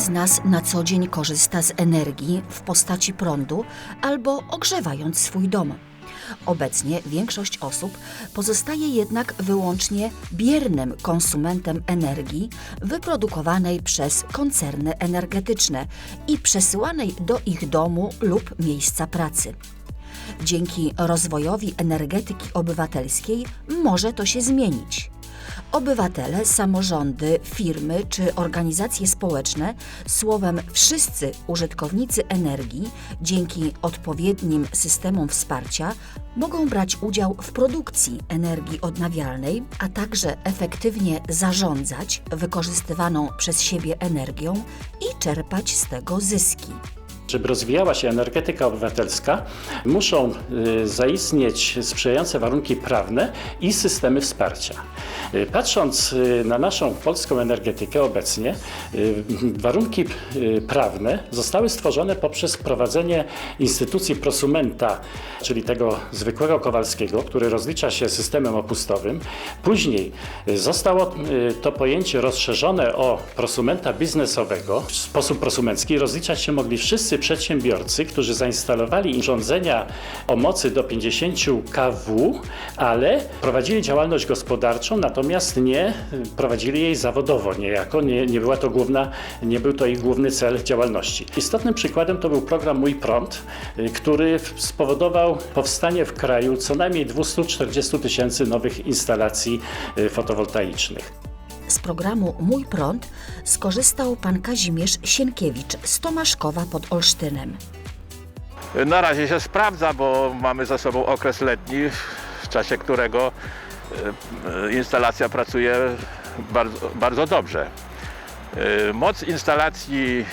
Z nas na co dzień korzysta z energii w postaci prądu albo ogrzewając swój dom. Obecnie większość osób pozostaje jednak wyłącznie biernym konsumentem energii wyprodukowanej przez koncerny energetyczne i przesyłanej do ich domu lub miejsca pracy. Dzięki rozwojowi energetyki obywatelskiej może to się zmienić. Obywatele, samorządy, firmy czy organizacje społeczne, słowem wszyscy użytkownicy energii, dzięki odpowiednim systemom wsparcia, mogą brać udział w produkcji energii odnawialnej, a także efektywnie zarządzać wykorzystywaną przez siebie energią i czerpać z tego zyski. Żeby rozwijała się energetyka obywatelska, muszą y, zaistnieć sprzyjające warunki prawne i systemy wsparcia. Y, Patrząc y, na naszą polską energetykę obecnie, warunki prawne zostały stworzone poprzez wprowadzenie instytucji prosumenta, czyli tego zwykłego Kowalskiego, który rozlicza się systemem opustowym. Później zostało to pojęcie rozszerzone o prosumenta biznesowego. W sposób prosumencki rozliczać się mogli wszyscy przedsiębiorcy, którzy zainstalowali urządzenia o mocy do 50 kW, ale prowadzili działalność gospodarczą, natomiast nie prowadzili jej zawodowo niejako, nie, nie, była to główna, nie był to ich główny cel działalności. Istotnym przykładem to był program Mój Prąd, y, który spowodował powstanie w kraju co najmniej 240 tysięcy nowych instalacji y, fotowoltaicznych. Z programu Mój Prąd skorzystał pan Kazimierz Sienkiewicz z Tomaszkowa pod Olsztynem. Na razie się sprawdza, bo mamy za sobą okres letni, w czasie którego e, instalacja pracuje bardzo, bardzo dobrze. E, Moc instalacji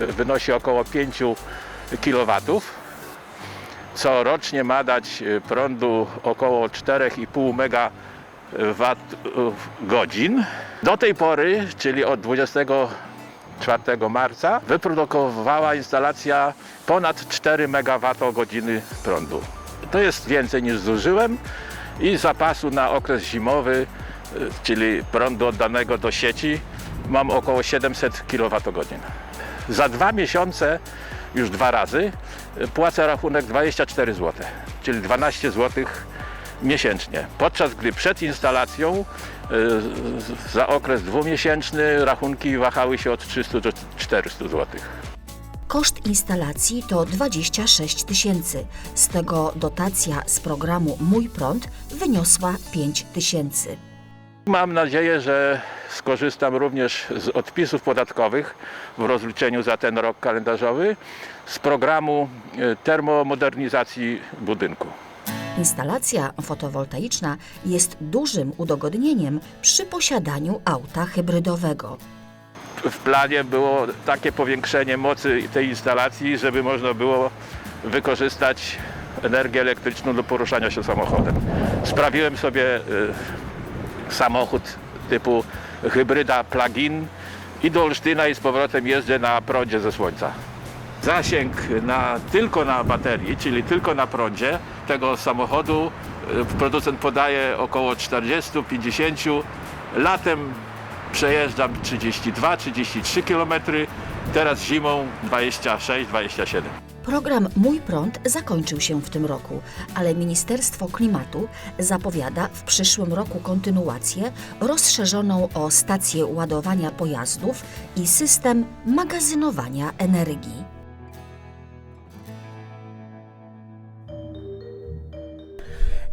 e, wynosi około 5 kW. Corocznie ma dać prądu około 4,5 MWh. Do tej pory, czyli od 24 marca, wyprodukowała instalacja ponad 4 MWh prądu. To jest więcej niż zużyłem i zapasu na okres zimowy, y, czyli prądu oddanego do sieci, mam około 700 kWh. Za dwa miesiące, już dwa razy, y, płacę rachunek 24 zł, czyli 12 zł miesięcznie. Podczas gdy przed instalacją y, za okres dwumiesięczny rachunki wahały się od 300 do 400 zł. Koszt instalacji to 26 tysięcy. Z tego dotacja z programu Mój Prąd wyniosła 5 tysięcy. Mam nadzieję, że skorzystam również z odpisów podatkowych w rozliczeniu za ten rok kalendarzowy z programu e, termomodernizacji budynku. Instalacja fotowoltaiczna jest dużym udogodnieniem przy posiadaniu auta hybrydowego. W planie było takie powiększenie mocy tej instalacji, żeby można było wykorzystać energię elektryczną do poruszania się samochodem. Sprawiłem sobie e, samochód typu hybryda plug-in i do Olsztyna i z powrotem jeżdżę na prądzie ze słońca. Zasięg na, tylko na baterii, czyli tylko na prądzie tego samochodu y, producent podaje około 40-50. Latem przejeżdżam 32-33 km, teraz zimą 26-27. Program Mój Prąd zakończył się w tym roku, ale Ministerstwo Klimatu zapowiada w przyszłym roku kontynuację rozszerzoną o stację ładowania pojazdów i system magazynowania energii.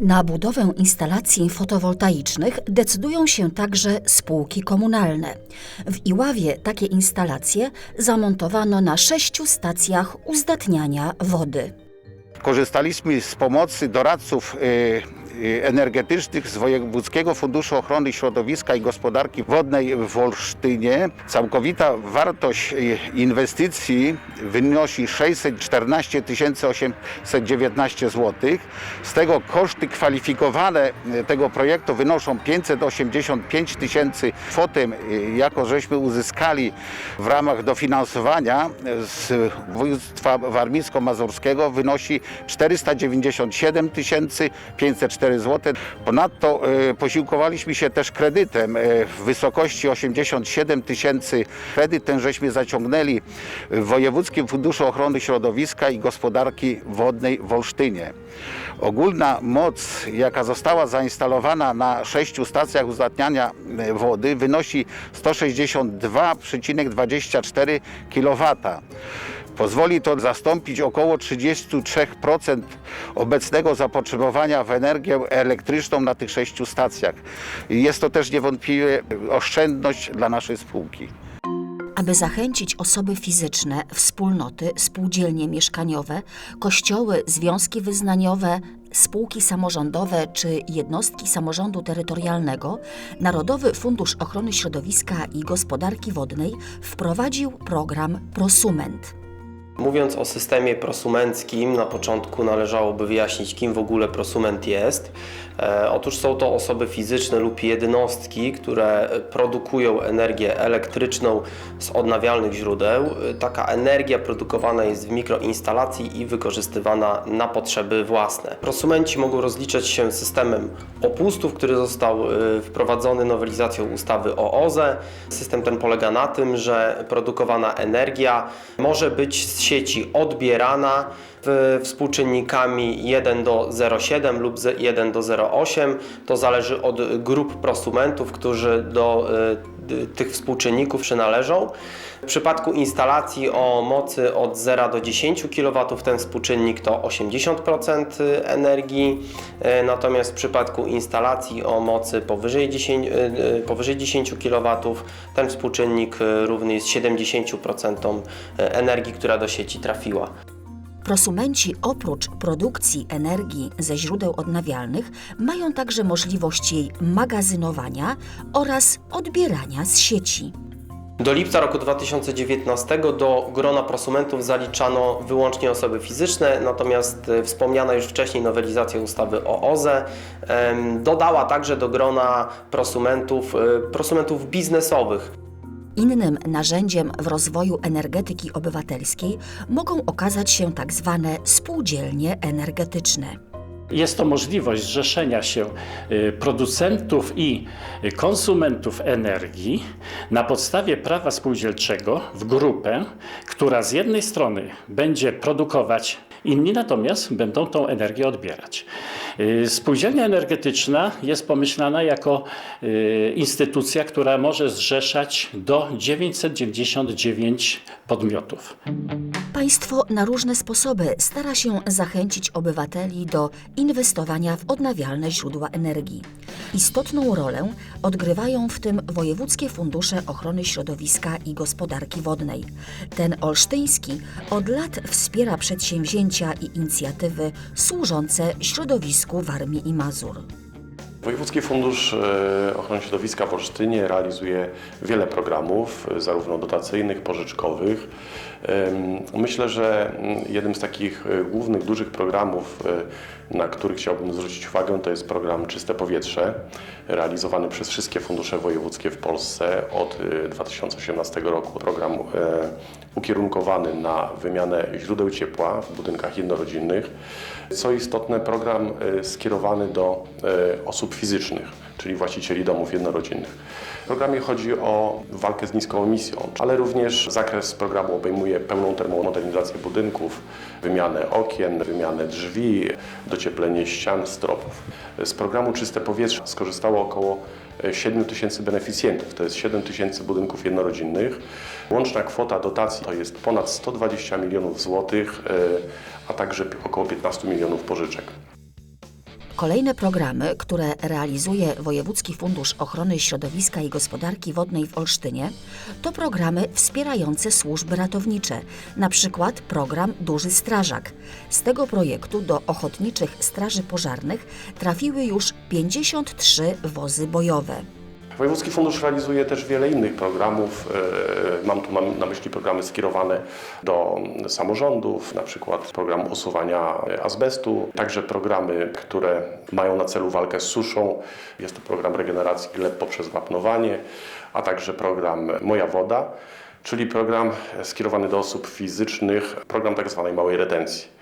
Na budowę instalacji fotowoltaicznych decydują się także spółki komunalne. W Iławie takie instalacje zamontowano na sześciu stacjach uzdatniania wody. Korzystaliśmy z pomocy doradców y, energetycznych z Wojewódzkiego Funduszu Ochrony Środowiska i Gospodarki Wodnej w Olsztynie. Całkowita wartość y, inwestycji wynosi 614 819 zł. Z tego koszty kwalifikowane y, tego projektu wynoszą 585 tysięcy. Kwotę, y, jako żeśmy uzyskali w ramach dofinansowania z województwa warmińsko-mazurskiego wynosi 497 540 54 zł. Ponadto e, posiłkowaliśmy się też kredytem e, w wysokości 87 tysięcy. Kredyt ten żeśmy zaciągnęli w Wojewódzkim Funduszu Ochrony Środowiska i Gospodarki Wodnej w Olsztynie. Ogólna moc, jaka została zainstalowana na sześciu stacjach uzdatniania e, wody wynosi 162,24 kW. Pozwoli to zastąpić około 33% obecnego zapotrzebowania w energię elektryczną na tych sześciu stacjach. Jest to też niewątpliwie oszczędność dla naszej spółki. Aby zachęcić osoby fizyczne, wspólnoty, spółdzielnie mieszkaniowe, kościoły, związki wyznaniowe, spółki samorządowe czy jednostki samorządu terytorialnego, Narodowy Fundusz Ochrony Środowiska i Gospodarki Wodnej wprowadził program Prosument. Mówiąc o systemie prosumenckim, na początku należałoby wyjaśnić, kim w ogóle prosument jest. E, otóż są to osoby fizyczne lub jednostki, które produkują energię elektryczną z odnawialnych źródeł. E, Taka energia produkowana jest w mikroinstalacji i wykorzystywana na potrzeby własne. Prosumenci mogą rozliczać się systemem opustów, który został e, wprowadzony nowelizacją ustawy o OZE. System ten polega na tym, że produkowana energia może być z sieci odbierana współczynnikami 1 do 0,7 lub ze- 1 do 0,8. To zależy od grup prosumentów, którzy do y, tych współczynników przynależą. W przypadku instalacji o mocy od 0 do 10 kW ten współczynnik to 80% energii, e, natomiast w przypadku instalacji o mocy powyżej 10, e, e, powyżej 10 kW ten współczynnik równy jest 70% energii, która do sieci trafiła. Prosumenci oprócz produkcji energii ze źródeł odnawialnych mają także możliwość jej magazynowania oraz odbierania z sieci. Do lipca roku 2019 do grona prosumentów zaliczano wyłącznie osoby fizyczne, natomiast e, wspomniana już wcześniej nowelizacja ustawy o OZE dodała także do grona prosumentów e, prosumentów biznesowych. Innym narzędziem w rozwoju energetyki obywatelskiej mogą okazać się tak zwane spółdzielnie energetyczne. Jest to możliwość zrzeszenia się y, producentów i konsumentów energii na podstawie prawa spółdzielczego w grupę, która z jednej strony będzie produkować, inni natomiast będą tą energię odbierać. Y, Spółdzielnia energetyczna jest pomyślana jako y, instytucja, która może zrzeszać do 999 podmiotów. Państwo na różne sposoby stara się zachęcić obywateli do inwestowania w odnawialne źródła energii. Istotną rolę odgrywają w tym wojewódzkie fundusze ochrony środowiska i gospodarki wodnej. Ten olsztyński od lat wspiera przedsięwzięcia i inicjatywy służące środowisku Warmii i Mazur. Wojewódzki Fundusz e, Ochrony Środowiska w Olsztynie realizuje wiele programów, e, zarówno dotacyjnych, pożyczkowych. Myślę, że mm, jednym z takich e, głównych, dużych programów, na który chciałbym zwrócić uwagę, to jest program Czyste Powietrze, realizowany przez wszystkie fundusze wojewódzkie w Polsce od e, 2018 roku. Program ukierunkowany na wymianę źródeł ciepła w budynkach jednorodzinnych. Co istotne, program skierowany do e, osób fizycznych, czyli właścicieli domów jednorodzinnych. W programie chodzi o walkę z niską emisją, ale również zakres programu obejmuje pełną termomodernizację budynków, wymianę okien, wymianę drzwi, docieplenie ścian, stropów. Z programu Czyste Powietrze skorzystało około 7 tysięcy beneficjentów, to jest 7 tysięcy budynków jednorodzinnych. Łączna kwota dotacji to jest ponad 120 milionów złotych, e, a także około 15 milionów pożyczek. Kolejne programy, które realizuje Wojewódzki Fundusz Ochrony Środowiska i Gospodarki Wodnej w Olsztynie, to programy wspierające służby ratownicze, na przykład program Duży Strażak. Z tego projektu do ochotniczych straży pożarnych trafiły już 53 wozy bojowe. Wojewódzki Fundusz realizuje też wiele innych programów. E, Mam tu na myśli programy skierowane do samorządów, na przykład program usuwania azbestu, także programy, które mają na celu walkę z suszą. Jest to program regeneracji gleb poprzez wapnowanie, a także program Moja Woda, czyli program skierowany do osób fizycznych, program tak zwanej małej retencji.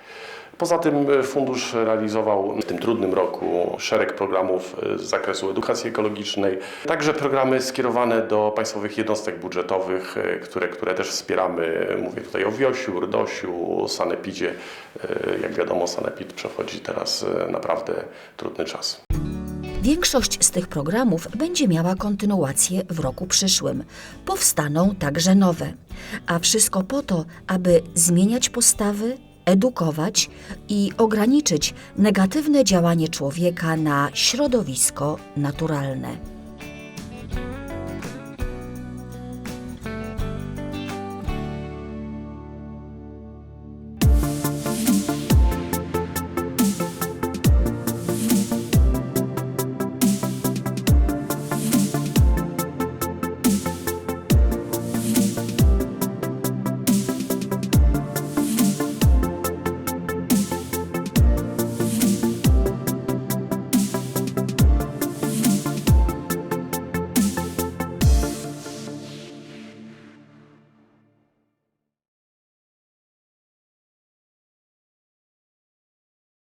Poza tym e, fundusz realizował w tym trudnym roku szereg programów e, z zakresu edukacji ekologicznej, także programy skierowane do państwowych jednostek budżetowych, e, które, które też wspieramy. Mówię tutaj o Wiosiu, Rdosiu, Sanepidzie. Jak wiadomo, Sanepid przechodzi teraz naprawdę trudny czas. Większość z tych programów będzie miała kontynuację w roku przyszłym. Powstaną także nowe. A wszystko po to, aby zmieniać postawy, edukować i ograniczyć negatywne działanie człowieka na środowisko naturalne.